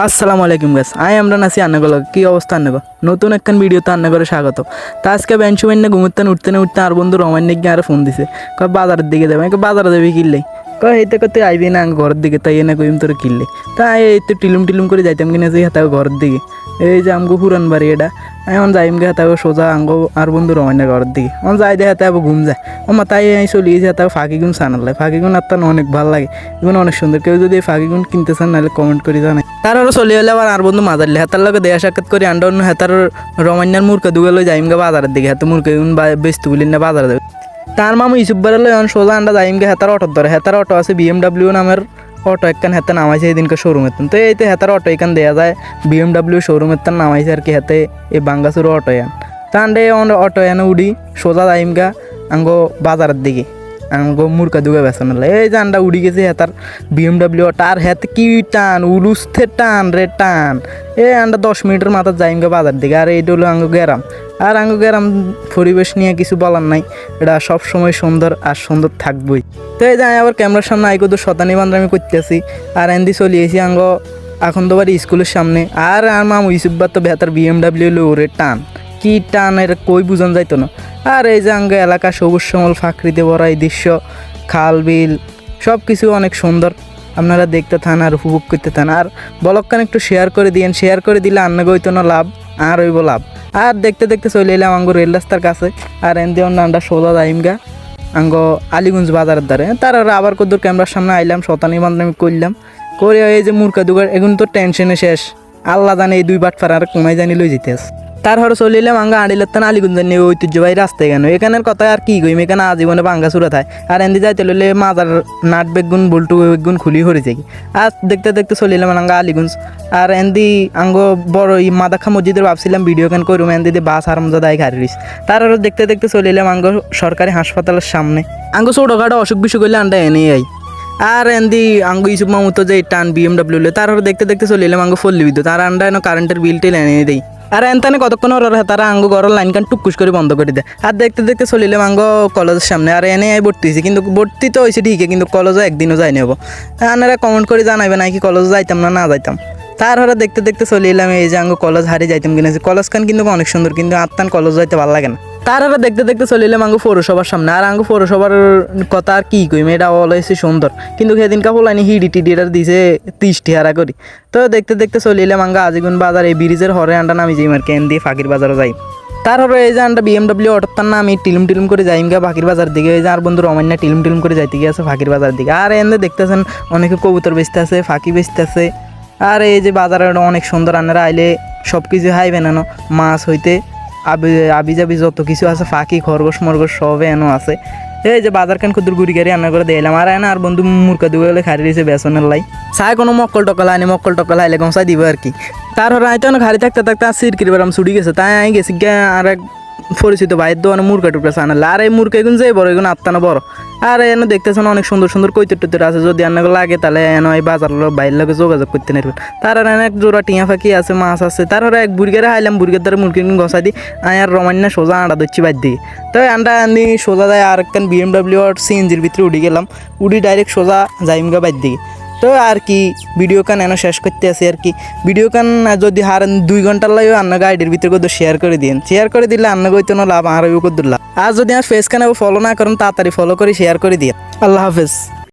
আসসালামু আলাইকুম গাছ আই আমরা নাসি আন্নাগল। কি অবস্থা আন্নাগো? নতুন একখান ভিডিওতে আন্নাগরে স্বাগত তা আজকে বেঞ্চু না ঘুমোত্তান উঠতে না উঠতে আর বন্ধু রমান্যিক গিয়ে আর ফোন দিছে। কয়, বাজারের দিকে যাবে? আমি বাজারে যাবি কিনলে কয় এইতে কত আইবি না, ঘরের দিকে, তাই এনে কইম তোর কিনলে তা এই তো টিলুম টিলুম করে যাইতাম কিনা যে হাতে ঘরের দিকে। এই যে আমগো পুরান বাড়ি এটা। এখন যাইম গে হাতাও সোজা আঙ্গো আর বন্ধু রমান্যা ঘরের দিকে। আমার যাই দে হাতে ঘুম যায়। আমার তাই আমি চলি গেছি হাতাও ফাঁকি গুণ সানালে ফাঁকি গুণ আপনার অনেক ভালো লাগে। এবং অনেক সুন্দর। কেউ যদি ফাঁকি গুণ কিনতে চান নাহলে কমেন্ট করে জানাই। তার আরও চলে এলে আবার আর বন্ধু মাদারলে হাতার লগে দেয়া সাক্ষাৎ করে আন্ডা অন্য হাতার রমান্যার মূর্খ দুগে লই যাইম গে বাজারের দিকে। হাতে মূর্খ গুণ বেচতে বলি না বাজারে দেবে তার মামু ইসুব্বার লই অন সোজা আন্ডা যাইম গে হাতার অটোর ধরে। হাতার অটো আছে বিএমডাব্লিউ নামের অটো একখান হাতে নামাইছে, এদিনকে শোরুম হেতেন তো। এইতে হেতার অটো এখান দেওয়া যায়। বিএমডাব্লিউ শোরুম হেতেন নামাইছে আর কি হাতে, এই বাঙ্গাসুর অটো এন তা অটো এনে উডি, সোজা যাইমগা, আঙ্গো বাজারের দিকে। মুরকা দুগে বেসন এই আন্ডা উড়ি গেছে হেতার বিএমডাব্লিউ তার হেতে কি টান, উলুস্থে টান রে টান। এ আন্ডা দশ মিনিটের মাথা যাইম গে বাজার দিকে, আর এইটা হলো আঙ্গো গেরাম আর আঙ্গো গেরাম পরিবেশ নিয়ে কিছু বলার নাই, এটা সব সময় সুন্দর আর সুন্দর থাকবই। তো এই যাই আবার ক্যামেরার সামনে আইকো তো শতানি বান্ধব আমি করতেছি, আর এন্দি চলিয়েছি আঙ্গো এখন তো বাড়ি স্কুলের সামনে, আর আর মামু ইসুব্বার তো বেতার বিএমডাব্লিউ লোরে টান। কি টান, এটা কই বুঝান যাইতো না। আর এই যে আঙ্গ এলাকা সবুজ শ্যামল ফাঁকরিতে ভরা এই দৃশ্য, খাল, বিল সব কিছু অনেক সুন্দর। আপনারা দেখতে থান আর উপভোগ করতে থান। আর বলকখান একটু শেয়ার করে দিয়েন। শেয়ার করে দিলে আন্না হইতো না লাভ, আর হইব লাভ। আর দেখতে দেখতে চলে এলাম আঙ্গ রেল রাস্তার কাছে। আর এন দিয়ে আমরা সোজা যাইমগা আঙ্গ আলিগঞ্জ বাজারের দ্বারে তার আর আবার কদ্দুর ক্যামেরার সামনে আইলাম, শতানি বান্ধবী করলাম করে এই যে মূর্খা দুগার এখন তো টেনশনে শেষ। আল্লাহ জানে এই দুই বাট ফার আর কমাই জানি লই যেতে আছে তার হরে চলে এলাম আঙ্গা আড়িলার তান আলিগঞ্জ নিয়ে ঐতিহ্যবাহী রাস্তায় কেন? এখানের কথা আর কি কইম? এখানে আজীবনে বাঙ্গা সুরা থাকে আর এন্দি যাইতে লইলে মাজার নাট বেগুন, বল্টু বেগুন খুলি হরে যাই আর দেখতে দেখতে চলে এলাম আঙ্গা আলিগঞ্জ আর এন্দি আঙ্গ বড় ই মাদাখা মসজিদের ভাবছিলাম ভিডিও কেন করুম? এন্দি দিয়ে বাস আরামজা দায় গাড়ি রইস তার আরও দেখতে দেখতে চলে এলাম আঙ্গ সরকারি হাসপাতালের সামনে। আঙ্গ ছোটোখাটো অসুখ বিসুখ হইলে আন্ডা এনে আই। আর এন্দি আঙ্গু ইসুপ মামুতো যে টান বিএমডাব্লিউ তার আরও দেখতে দেখতে চলে এলাম ফল্লি বিদ্যুৎ। আর আন্ডা কারেন্টের বিল টেল এনে দেই। আর এনতানে কতক্ষণ ওর তারা আঙ্গু ঘরের লাইন কান টুকুস করে বন্ধ করে দেয়। আর দেখতে দেখতে চলিলাম আঙ্গ কলেজের সামনে। আর এনে ভর্তি হয়েছি, কিন্তু ভর্তি তো হয়েছে ঠিকই, কিন্তু কলেজে একদিনও যাই নেব আনারা কমেন্ট করে জানাইবে নাকি কলেজে যাইতাম না না যাইতাম। তার হরে দেখতে দেখতে চলে এলাম এই যে আঙ্গ কলেজ হারিয়ে যাইতাম কিনেছি কলেজ খান কিন্তু অনেক সুন্দর, কিন্তু আত্মান কলেজ যাইতে ভালো লাগে না। তার হরে দেখতে দেখতে চলে এলাম আঙ্গু পৌরসভার সামনে। আর আঙ্গু পৌরসভার কথা আর কি কইম, এটা হয়েছে সুন্দর। কিন্তু সেদিন কাপড় হিডি টিডিটার দিছে তিরিশ টিহারা করি। তো দেখতে দেখতে চলে এলাম আঙ্গা আজিগুন বাজার, এই ব্রিজের হরে আন্ডা নামি যাই আর কেন দিয়ে ফাঁকির বাজারও যাই তার হরে এই যে আন্ডা বিএমডাব্লিউ অটোর তার না আমি টিলুম টিলুম করে যাইম গা ফাঁকির বাজার দিকে। এই যে আর বন্ধু রমান্যা টিলুম টিলুম করে যাইতে গিয়ে আছে ফাঁকির বাজার দিকে। আর এনে দেখতেছেন অনেকে কবুতর বেচতে আছে, ফাঁকি বেচতে আছে। আর এই যে বাজারে অনেক সুন্দর আনারা আইলে সব কিছু হাই বেনানো মাছ হইতে আবি যাবি যত কিছু আছে, ফাঁকি, খরগোশ, মরগোশ সব এনো আছে। এই যে বাজার কান খুদ্র গুড়ি গাড়ি রান্না করে দিলাম আর এনে আর বন্ধু মুরকা দিব গেলে খাড়ি দিয়েছে বেসনের লাই। চাই কোনো মক্কল টকল আনি মক্কল টকল আইলে গমসাই দিব আর কি। তার হরে আইতো না খাড়ি থাকতে থাকতে আর সিরকির বেরাম ছুটি গেছে। তাই আই গেছি আর এক পরিচিত ভাইয়ের দোকানে মুরগা টুকরা আনালে। আর এই মুরগা এগুন যে বড়, এগুন আত্মানো বড়। আর এনে দেখতেছেন অনেক সুন্দর সুন্দর কৈতর টুতর আছে। যদি আন্না লাগে তাহলে এনে এই বাজার বাইরের লোকে যোগাযোগ করতে নেবেন তার আর এক জোড়া টিয়া ফাঁকি আছে, মাছ আছে। তার এক বুর্গারে হাইলাম বুর্গের দ্বারা মুরগি গসাই দিই। আমি আর রমান্য সোজা আন্ডা দিচ্ছি বাদ দিয়ে। তো আন্ডা আনি সোজা যায় আর একখান বিএমডাব্লিউ আর সিএনজির ভিতরে উঠে গেলাম। উডি ডাইরেক্ট সোজা যাইমগা বাদ দিয়ে। তো আর কি ভিডিও কান এনে শেষ করতে আসি আর কি। ভিডিও কান যদি হার দুই ঘণ্টার লাগে আন্না গাইডের ভিতরে কত শেয়ার করে দিন শেয়ার করে দিলে আন্না গইতো না লাভ, আর কত লাভ। আর যদি আর ফেস কান ফলো না করেন, তাড়াতাড়ি ফলো করে শেয়ার করে দিয়ে আল্লাহ হাফেজ।